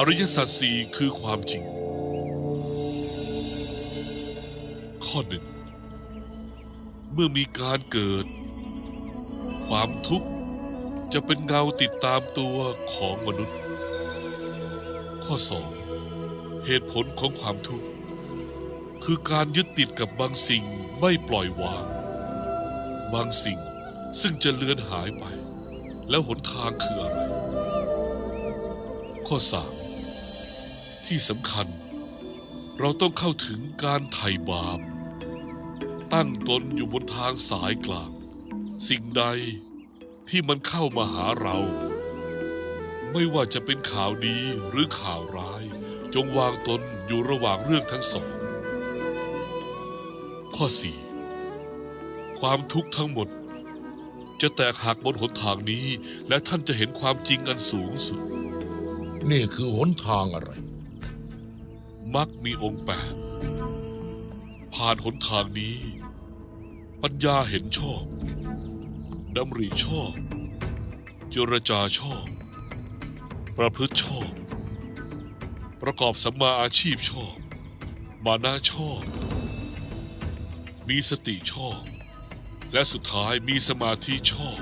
อริยสัจสี่คือความจริง ข้อหนึ่ง เมื่อมีการเกิด ความทุกข์จะเป็นเงาติดตามตัวของมนุษย์ ข้อสองเหตุผลของความทุกข์ คือการยึดติดกับบางสิ่งไม่ปล่อยวาง บางสิ่งซึ่งจะเลือนหายไป แล้วหนทางคืออะไร ข้อสาม ที่สำคัญ เราต้องเข้าถึงการไถ่บาป ตั้งตนอยู่บนทางสายกลาง สิ่งใดที่มันเข้ามาหาเรา ไม่ว่าจะเป็นข่าวดีหรือข่าวร้าย จงวางตนอยู่ระหว่างเรื่องทั้งสอง ข้อสี่ความทุกข์ทั้งหมด จะแตกหักบนหนทางนี้ และท่านจะเห็นความจริงอันสูงสุด นี่คือหนทางอะไร มักมีองค์แปดผ่านหนทางนี้ ปัญญาเห็นชอบดำริชอบ เจรจาชอบ ประพฤติชอบ ประกอบสัมมาอาชีพชอบ มานะชอบ มีสติชอบ และสุดท้ายมีสมาธิชอบ